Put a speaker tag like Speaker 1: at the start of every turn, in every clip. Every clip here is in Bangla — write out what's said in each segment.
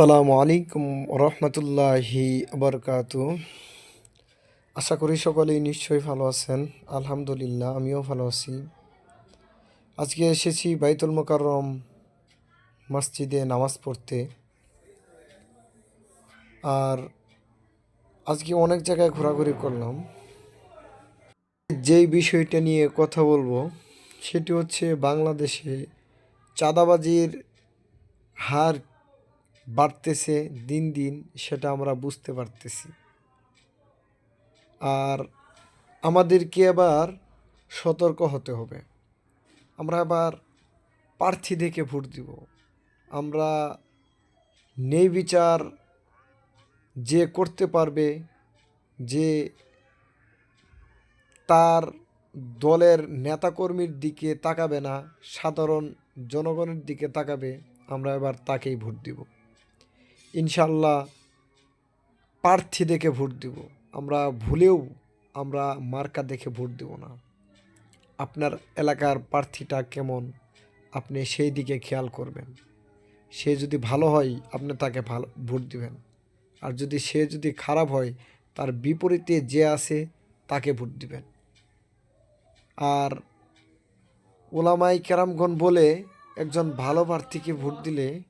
Speaker 1: আসসালামু আলাইকুম রহমতুল্লাহি বরকাত আশা করি সকলেই নিশ্চয়ই ভালো আছেন। আলহামদুলিল্লাহ, আমিও ভালো আছি। আজকে এসেছি বাইতুল মোকাররম মসজিদে নামাজ পড়তে। আর আজকে অনেক জায়গায় ঘোরাঘুরি করলাম। যেই বিষয়টা নিয়ে কথা বলব, সেটি হচ্ছে বাংলাদেশে চাঁদাবাজির হার বাড়তেছে দিন দিন, সেটা আমরা বুঝতে পারতেছি। আর আমাদেরকে আবার সতর্ক হতে হবে। আমরা আবার প্রার্থী দেখে ভোট দিব। আমরা নেই বিচার যে করতে পারবে, যে তার দলের নেতাকর্মীর দিকে তাকাবে না, সাধারণ জনগণের দিকে তাকাবে, আমরা এবার তাকেই ভোট দিব। ইনশাল্লাহ প্রার্থী দেখে ভোট দিব। আমরা ভুলেও আমরা মার্কা দেখে ভোট দেব না। আপনার এলাকার প্রার্থীটা কেমন? আপনি সেই দিকে খেয়াল করবেন। সে যদি ভালো হয়, আপনি তাকে ভালো ভোট দিবেন। আর যদি সে যদি খারাপ হয়, তার বিপরীতে যে আছে, তাকে ভোট দিবেন। আর ওলামাই কেরামগণ বলে, একজন ভালো প্রার্থীকে ভোট দিলে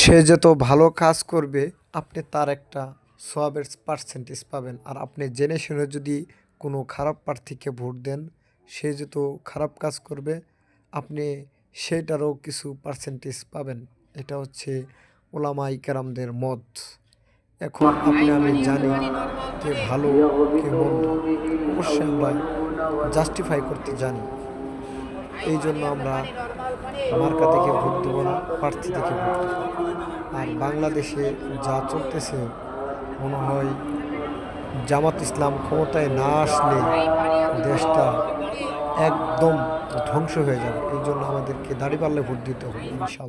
Speaker 1: সে যত ভালো কাজ করবে, আপনি তার একটা সোয়াবের পার্সেন্টেজ পাবেন। আর আপনি জেনে শুনে যদি কোনো খারাপ প্রার্থীকে ভোট দেন, সে যত খারাপ কাজ করবে, আপনি সেটারও কিছু পার্সেন্টেজ পাবেন। এটা হচ্ছে ওলামাই কেরামদের মত। এখন আপনি, আমি জানি কে ভালো, কে মন্দ। অবশ্যই আমরা জাস্টিফাই করতে জানি। এই জন্য আমরা মার্কা থেকে ভোট দেবো না, প্রার্থী থেকে ভোট আর বাংলাদেশে যা চলতেছে, মনে হয় জামাত ইসলাম ক্ষমতায় না আসলে দেশটা একদম ধ্বংস হয়ে যাবে। এই জন্য আমাদেরকে দাঁড়িয়ে পারলে ভোট দিতে হবে, ইনশাল্লাহ।